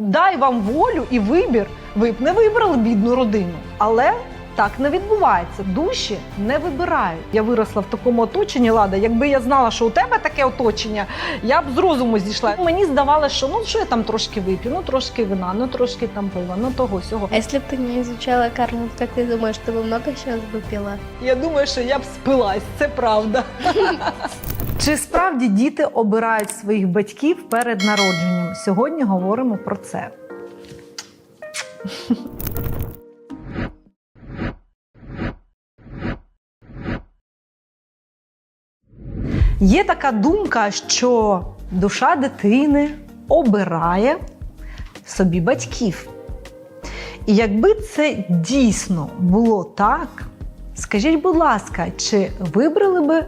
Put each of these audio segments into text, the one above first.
дай вам волю і вибір, ви б не вибрали бідну родину. Але так не відбувається. Душі не вибирають. Я виросла в такому оточенні, Лада. Якби я знала, що у тебе таке оточення, я б з розуму зійшла. Мені здавалося, що ну що я там трошки вип'ю, ну трошки вина, ну трошки там пива, ну того сього. А если бы ты не изучала карму, как ты думаешь, ты бы много сейчас бы пила? Я думаю, що я б спилась, це правда. Чи справді діти обирають своїх батьків перед народженням? Сьогодні говоримо про це. Є така думка, що душа дитини обирає собі батьків. І якби це дійсно було так, скажіть, будь ласка, чи вибрали би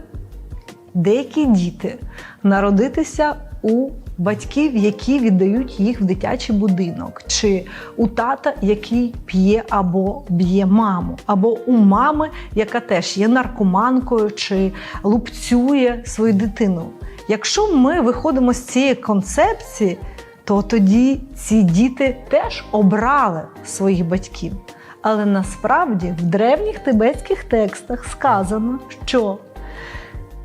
деякі діти народитися у батьків, які віддають їх в дитячий будинок, чи у тата, який п'є або б'є маму, або у мами, яка теж є наркоманкою чи лупцює свою дитину. Якщо ми виходимо з цієї концепції, то тоді ці діти теж обрали своїх батьків. Але насправді в древніх тибетських текстах сказано, що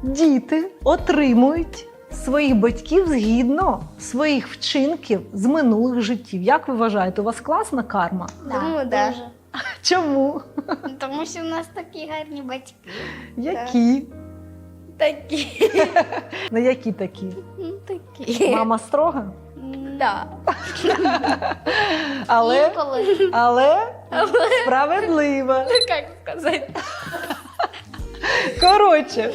діти отримують своїх батьків згідно своїх вчинків з минулих життів. Як ви вважаєте, у вас класна карма? Думаю, да. дуже. Чому? Тому що в нас такі гарні батьки. Які? Такі. Ну які такі? Ну, такі. Мама строга? Да. Але, Інколи але справедлива. Ну, как сказать? Коротше,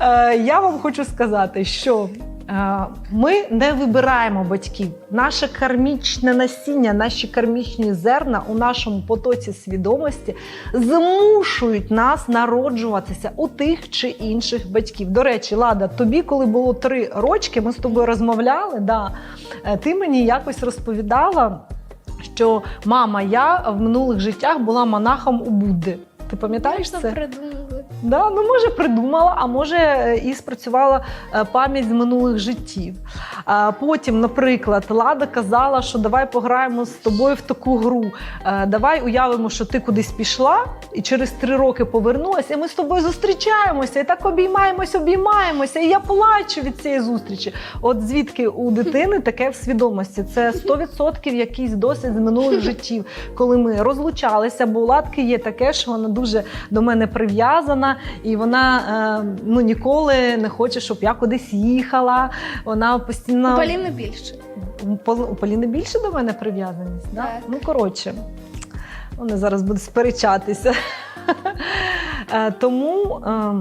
е, я вам хочу сказати, що е, ми не вибираємо батьків. Наше кармічне насіння, наші кармічні зерна у нашому потоці свідомості змушують нас народжуватися у тих чи інших батьків. До речі, Лада, тобі, коли було три рочки, ми з тобою розмовляли. Да, е, ти мені якось розповідала, що мама, я в минулих життях була монахом у Будди. Ти пам'ятаєш це? придумывают? Да, ну може придумала, а може і спрацювала е, пам'ять з минулих життів. Потім, наприклад, Лада казала, що давай пограємо з тобою в таку гру. Е, Давай уявимо, що ти кудись пішла і через три роки повернулася, і ми з тобою зустрічаємося, і так обіймаємось, обіймаємося. І я плачу від цієї зустрічі. От звідки у дитини таке в свідомості? Це 100% якийсь досвід з минулих життів, коли ми розлучалися, бо у Ладки є таке, що вона дуже до мене прив'язана, і вона е, ну, ніколи не хоче, щоб я кудись їхала. Вона постійно У Поліни більше. у Пол- у Поліни більше до мене прив'язаність. Да? Ну, коротше, вони зараз будуть сперечатися. Е, Тому е,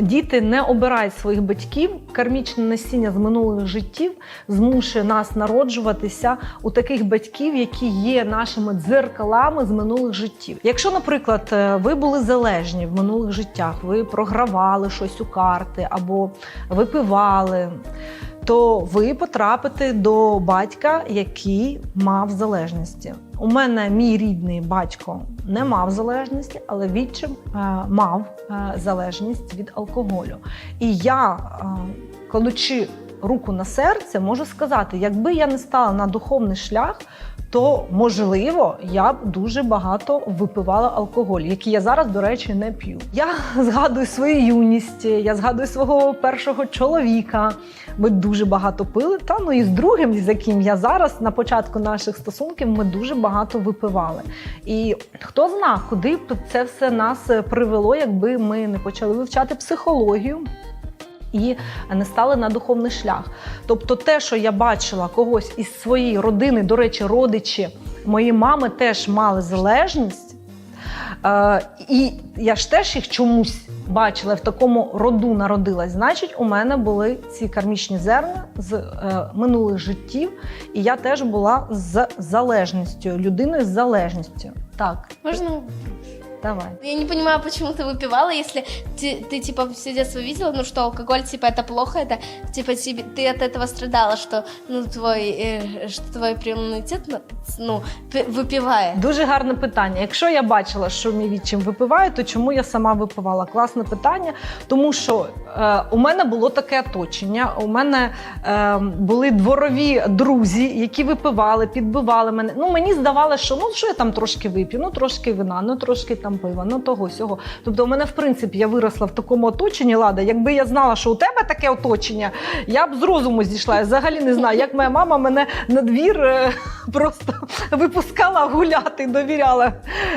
діти не обирають своїх батьків. Кармічне насіння з минулих життів змушує нас народжуватися у таких батьків, які є нашими дзеркалами з минулих життів. Якщо, наприклад, е, ви були залежні в минулих життях, ви програвали щось у карти або випивали то ви потрапите до батька, який мав залежності. У мене мій рідний батько не мав залежності, але відчим е, мав е, залежність від алкоголю. І я, е, кладучи руку на серце, можу сказати, якби я не стала на духовний шлях. То можливо я б дуже багато випивала алкоголь, який я зараз, до речі, не п'ю. Я згадую свою юність, я згадую свого першого чоловіка. Ми дуже багато пили. Та ну і з другим, з яким я зараз на початку наших стосунків, ми дуже багато випивали. І хто зна, куди б це все нас привело, якби ми не почали вивчати психологію. І не стали на духовний шлях. Тобто, те, що я бачила когось із своєї родини, до речі, родичі моєї мами теж мали залежність. Е, і я ж теж їх чомусь бачила в такому роду народилась. Значить, у мене були ці кармічні зерна з е, минулих життів, і я теж була з залежністю, людиною з залежністю. Так, Можно? давай. Я не понимаю, почему ты выпивала, если ты, ты, типа все детство видела, ну что алкоголь типа это плохо, это типа тебе, ты от этого страдала, что ну твой э, что твой иммунитет ну, ну п- выпивая. Дуже гарне питання. Якщо я бачила, що мій відчим випиває, то чому я сама випивала? Класне питання, тому що е, у мене було таке оточення. У мене е, були дворові друзі, які випивали, підбивали мене. Ну мені здавалося, що ну що я там трошки вип'ю, ну трошки вина, ну трошки там пива, ну того сього. Тобто, у мене, в принципі, я виросла в такому оточенні. Лада, якби я знала, що у тебе таке оточення, я б з розуму зійшла. Я взагалі не знаю, як моя мама мене на двір е, просто випускала гуляти, довіряла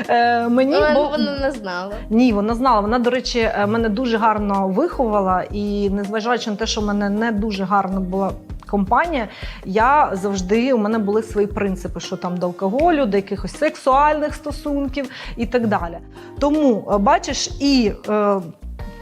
е, мені. Ну, бо... вона не знала. Ні, вона знала. Вона, до речі, е, мене дуже гарно виховала, і незважаючи на те, що в мене не дуже гарна була. Компанія, я завжди у мене були свої принципи, що там до алкоголю, до якихось сексуальних стосунків і так далі. Тому е, бачиш, і е,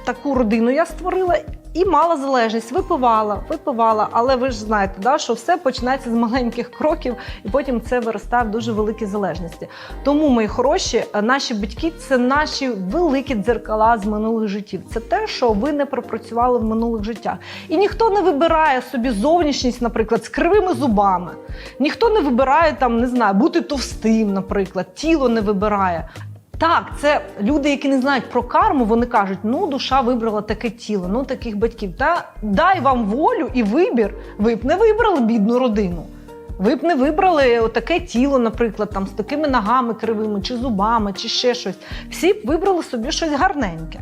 таку родину я створила. І мала залежність, випивала, випивала, але ви ж знаєте, да, що все починається з маленьких кроків, і потім це виростає в дуже великі залежності. Тому, мої хороші, е, наші батьки це наші великі дзеркала з минулих життів. Це те, що ви не пропрацювали в минулих життях. І ніхто не вибирає собі зовнішність, наприклад, з кривими зубами. Ніхто не вибирає там, не знаю, бути товстим, наприклад, тіло не вибирає. Так, це люди, які не знають про карму, вони кажуть, ну душа вибрала таке тіло, ну таких батьків. Та дай вам волю і вибір. Ви б не вибрали бідну родину. Ви б не вибрали таке тіло, наприклад, там з такими ногами кривими, чи зубами, чи ще щось. Всі б вибрали собі щось гарненьке.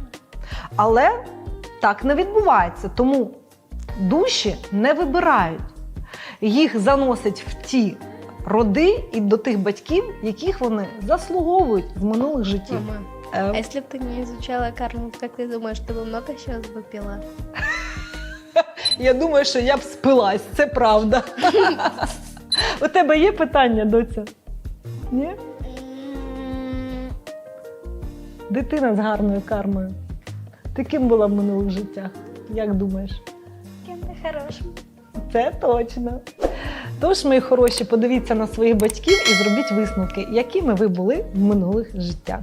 Але так не відбувається. Тому душі не вибирають. Їх заносять в ті роди і до тих батьків, яких вони заслуговують з минулих життів. Мама, Е, а если бы ты не изучала карму, как ты думаешь, ты бы много сейчас бы пила? Я думаю, що я б спилась, це правда. У тебе є питання, доця? Ні? М, Дитина з гарною кармою. Ти ким була в минулих життях? Як думаєш? Кем-то хорошим. Це точно. Тож, мої хороші, подивіться на своїх батьків і зробіть висновки, якими ви були в минулих життях.